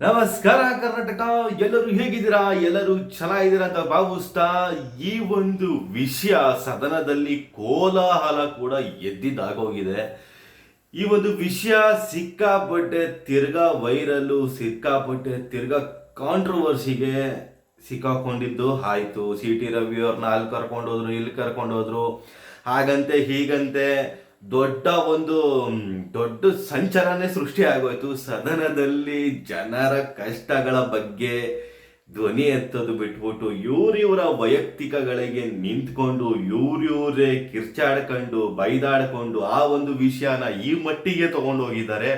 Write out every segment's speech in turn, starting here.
ನಮಸ್ಕಾರ ಕರ್ನಾಟಕ, ಎಲ್ಲರೂ ಹೇಗಿದ್ದೀರಾ? ಎಲ್ಲರೂ ಚೆನ್ನಾಗಿದ್ದೀರಾ ಅಂತ ಭಾವಿಸ್ತಾ ಈ ಒಂದು ವಿಷಯ ಸದನದಲ್ಲಿ ಕೋಲಾಹಲ ಕೂಡ ಎದ್ದಿದ್ದಾಗೋಗಿದೆ. ಈ ಒಂದು ವಿಷಯ ಸಿಕ್ಕಾಪಟ್ಟೆ ತಿರ್ಗಾ ವೈರಲ್ಲು, ಸಿಕ್ಕಾಪಟ್ಟೆ ತಿರ್ಗಾ ಕಾಂಟ್ರವರ್ಸಿಗೆ ಸಿಕ್ಕಾಕೊಂಡಿದ್ದು. ಆಯ್ತು, ಸಿ ಟಿ ರವಿ ಅವ್ರನ್ನ ಅಲ್ಲಿ ಕರ್ಕೊಂಡು ಹೋದ್ರು ಇಲ್ಲಿ ಕರ್ಕೊಂಡು ಹೋದ್ರು ಹಾಗಂತೆ ಹೀಗಂತೆ. ದೊಡ್ಡ ಒಂದು ದೊಡ್ಡ ಸಂಚಲನೆ ಸೃಷ್ಟಿ ಆಗೋಯ್ತು ಸದನದಲ್ಲಿ ಜನರ ಕಷ್ಟಗಳ ಬಗ್ಗೆ ಧ್ವನಿ ಎತ್ತದು ಬಿಟ್ಬಿಟ್ಟು ಇವ್ರಿವರ ವೈಯಕ್ತಿಕಗಳಿಗೆ ನಿಂತ್ಕೊಂಡು, ಇವ್ರಿವ್ರೇ ಕಿರ್ಚಾಡ್ಕೊಂಡು, ಬೈದಾಡ್ಕೊಂಡು ಆ ಒಂದು ವಿಷಯನ ಈ ಮಟ್ಟಿಗೆ ತಗೊಂಡು ಹೋಗಿದ್ದಾರೆ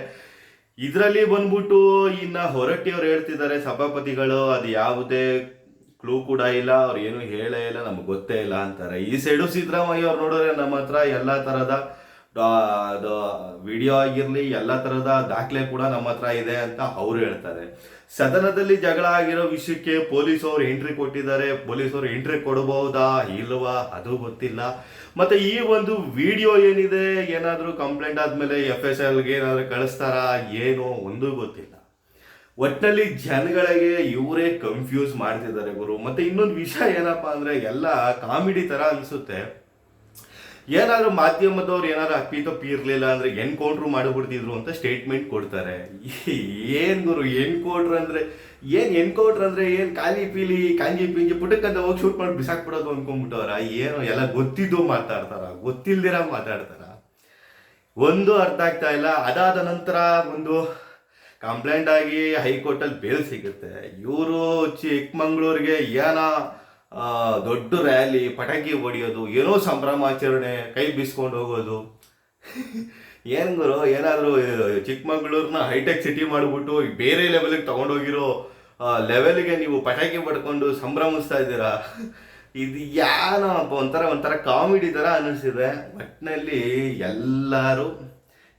ಇದರಲ್ಲಿ ಬಂದ್ಬಿಟ್ಟು ಇನ್ನ ಹೊರಟಿಯವ್ರು ಹೇಳ್ತಿದ್ದಾರೆ ಸಭಾಪತಿಗಳು, ಅದು ಯಾವುದೇ ಕ್ಲೂ ಕೂಡ ಇಲ್ಲ, ಅವ್ರು ಏನು ಹೇಳೇ ಇಲ್ಲ, ನಮ್ಗೆ ಗೊತ್ತೇ ಇಲ್ಲ ಅಂತಾರೆ. ಈ ಸೈಡು ಸಿದ್ದರಾಮಯ್ಯ ಅವ್ರು ನೋಡಿದ್ರೆ ನಮ್ಮ ಹತ್ರ ಎಲ್ಲ ಥರದ ಅದು ವಿಡಿಯೋ ಆಗಿರಲಿ, ಎಲ್ಲ ಥರದ ದಾಖಲೆ ಕೂಡ ನಮ್ಮ ಹತ್ರ ಇದೆ ಅಂತ ಅವ್ರು ಹೇಳ್ತಾರೆ. ಸದನದಲ್ಲಿ ಜಗಳ ಆಗಿರೋ ವಿಷಯಕ್ಕೆ ಪೊಲೀಸ್ ಅವರು ಎಂಟ್ರಿ ಕೊಟ್ಟಿದ್ದಾರೆ. ಪೊಲೀಸ್ ಅವರು ಎಂಟ್ರಿ ಕೊಡಬಹುದಾ ಇಲ್ವಾ, ಅದು ಗೊತ್ತಿಲ್ಲ. ಮತ್ತೆ ಈ ಒಂದು ವಿಡಿಯೋ ಏನಿದೆ, ಏನಾದರೂ ಕಂಪ್ಲೇಂಟ್ ಆದ್ಮೇಲೆ ಎಫ್ ಎಸ್ ಎಲ್ಗೆ ಏನಾದರೂ ಕಳಿಸ್ತಾರಾ, ಏನೋ ಒಂದು ಗೊತ್ತಿಲ್ಲ. ಒಟ್ಟಿನಲ್ಲಿ ಜನಗಳಿಗೆ ಇವರೇ ಕನ್ಫ್ಯೂಸ್ ಮಾಡ್ತಿದ್ದಾರೆ ಗುರು. ಮತ್ತೆ ಇನ್ನೊಂದು ವಿಷಯ ಏನಪ್ಪಾ ಅಂದ್ರೆ, ಎಲ್ಲ ಕಾಮಿಡಿ ತರ ಅನ್ಸುತ್ತೆ. ಏನಾದ್ರು ಮಾಧ್ಯಮದವ್ರು ಏನಾದ್ರು ಅಪ್ಪಿ ತಪ್ಪಿ ಇರ್ಲಿಲ್ಲ ಅಂದ್ರೆ ಎನ್ಕೌಂಟ್ರು ಮಾಡಿಬಿಡ್ತಿದ್ರು ಅಂತ ಸ್ಟೇಟ್ಮೆಂಟ್ ಕೊಡ್ತಾರೆ. ಏನು ಗುರು, ಎನ್ಕೌಂಟ್ರ್ ಅಂದ್ರೆ ಏನು ಎನ್ಕೌಂಟ್ರ್ ಅಂದ್ರೆ ಏನು ಖಾಲಿ ಪೀಲಿ ಕಾಂಜಿ ಪಿಂಜಿ ಪುಟಕ್ಕಂತ ಹೋಗಿ ಶೂಟ್ ಮಾಡಿ ಬಿಸಾಕ್ಬಿಡೋದು ಅನ್ಕೊಂಡ್ಬಿಟ್ಟವ್ರ? ಏನು ಎಲ್ಲ ಗೊತ್ತಿದ್ದು ಮಾತಾಡ್ತಾರ. ಗೊತ್ತಿಲ್ದಿರ ಮಾತಾಡ್ತಾರ. ಒಂದು ಅರ್ಥ ಆಗ್ತಾ ಇಲ್ಲ. ಅದಾದ ನಂತರ ಒಂದು ಕಂಪ್ಲೇಂಟ್ ಆಗಿ ಹೈಕೋರ್ಟಲ್ಲಿ ಬೇಲ್ ಸಿಗುತ್ತೆ. ಇವರು ಚಿಕ್ಕಮಂಗ್ಳೂರಿಗೆ ಏನೋ ದೊಡ್ಡ ರ್ಯಾಲಿ ಪಟಾಕಿ ಹೊಡಿಯೋದು, ಏನೋ ಸಂಭ್ರಮಾಚರಣೆ ಕೈ ಬೀಸ್ಕೊಂಡು ಹೋಗೋದು. ಏನು ಗುರು, ಏನಾದರೂ ಚಿಕ್ಕಮಂಗ್ಳೂರ್ನ ಹೈಟೆಕ್ ಸಿಟಿ ಮಾಡಿಬಿಟ್ಟು ಬೇರೆ ಲೆವೆಲ್ಗೆ ತಗೊಂಡೋಗಿರೋ ಲೆವೆಲ್ಗೆ ನೀವು ಪಟಾಕಿ ಪಡ್ಕೊಂಡು ಸಂಭ್ರಮಿಸ್ತಾ ಇದ್ದೀರಾ? ಇದು ಯಾನ ಒಂಥರ ಒಂಥರ ಕಾಮಿಡಿ ಥರ ಅನ್ನಿಸಿದೆ ಒಟ್ಟಿನಲ್ಲಿ ಎಲ್ಲರೂ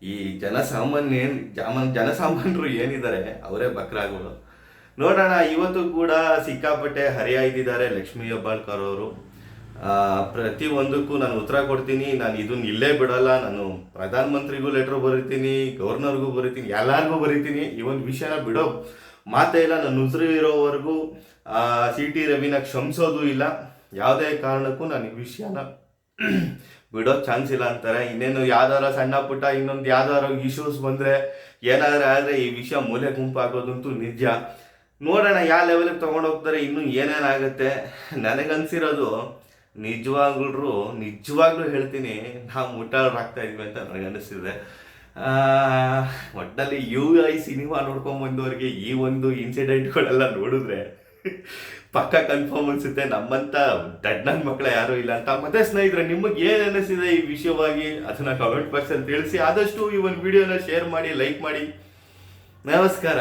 ಈ ಜನಸಾಮಾನ್ಯ ಜಾಮನ್ ಜನಸಾಮಾನ್ಯರು ಏನಿದ್ದಾರೆ, ಅವರೇ ಬಕ್ರಾಗೋದು ನೋಡೋಣ ಇವತ್ತು ಕೂಡ ಸಿಕ್ಕಾಪಟ್ಟೆ ಹರಿಯಾಯ್ದಿದ್ದಾರೆ ಲಕ್ಷ್ಮೀ ಹೆಬ್ಬಾಳ್ಕರ್ ಅವರು. ಆ, ಪ್ರತಿ ಒಂದಕ್ಕೂ ನಾನು ಉತ್ತರ ಕೊಡ್ತೀನಿ ನಾನು ಇದನ್ನ ಇಲ್ಲೇ ಬಿಡಲ್ಲ ನಾನು ಪ್ರಧಾನ ಮಂತ್ರಿಗೂ ಲೆಟರ್ ಬರೀತೀನಿ ಗವರ್ನರ್ಗೂ ಬರೀತೀನಿ ಎಲ್ಲರಿಗೂ ಬರೀತೀನಿ ಈ ಒಂದು ವಿಷಯನ ಬಿಡೋ ಮಾತೇ ಇಲ್ಲ ನನ್ನ ಉಸಿರು ಇರೋವರೆಗೂ ಸಿ ಟಿ ರವಿನ ಕ್ಷಮಿಸೋದು ಇಲ್ಲ. ಯಾವುದೇ ಕಾರಣಕ್ಕೂ ನಾನು ಈ ವಿಷಯನ ಬಿಡೋ ಚಾನ್ಸ್ ಇಲ್ಲ ಅಂತಾರೆ. ಇನ್ನೇನು ಯಾವ್ದಾರ ಸಣ್ಣ ಪುಟ್ಟ ಇನ್ನೊಂದು ಯಾವ್ದಾರ ಇಶ್ಯೂಸ್ ಬಂದ್ರೆ ಏನಾದರೂ ಆದ್ರೆ ಈ ವಿಷಯ ಮೂಲೆ ಗುಂಪಾಗೋದಂತೂ ನಿಜ. ನೋಡೋಣ ಯಾವ ಲೆವೆಲ್ಗೆ ತೊಗೊಂಡು ಹೋಗ್ತಾರೆ, ಇನ್ನು ಏನೇನಾಗುತ್ತೆ? ನನಗನ್ಸಿರೋದು ನಿಜವಾಗ್ಲೂ ನಿಜವಾಗ್ಲೂ ಹೇಳ್ತೀನಿ, ನಾವು ಮುಟ್ಟಾಳರಾಗ್ತಾ ಇದ್ವಿ ಅಂತ ನನಗನ್ನಿಸ್ತಿದೆ ಒಟ್ಟಲ್ಲಿ ಯು ಐ ಸಿನಿಮಾ ನೋಡ್ಕೊಂಡ್ ಬಂದವರಿಗೆ ಈ ಒಂದು ಇನ್ಸಿಡೆಂಟ್ಗಳೆಲ್ಲ ನೋಡಿದ್ರೆ ಪಕ್ಕ ಕನ್ಫರ್ಮ್ ಅನ್ಸುತ್ತೆ, ನಮ್ಮಂತ ನನ್ನ ಮಕ್ಕಳ ಯಾರು ಇಲ್ಲ ಅಂತ. ಮತ್ತೆ ಸ್ನೇಹಿತರೆ, ನಿಮಗೆ ಏನ್ ಅನಿಸಿದೆ ಈ ವಿಷಯವಾಗಿ? ಅದನ್ನ ಕಮೆಂಟ್ ಬಾಕ್ಸ್ ಅಲ್ಲಿ ತಿಳಿಸಿ, ಆದಷ್ಟು ಈ ಒಂದು ವಿಡಿಯೋನ ಶೇರ್ ಮಾಡಿ ಲೈಕ್ ಮಾಡಿ. ನಮಸ್ಕಾರ.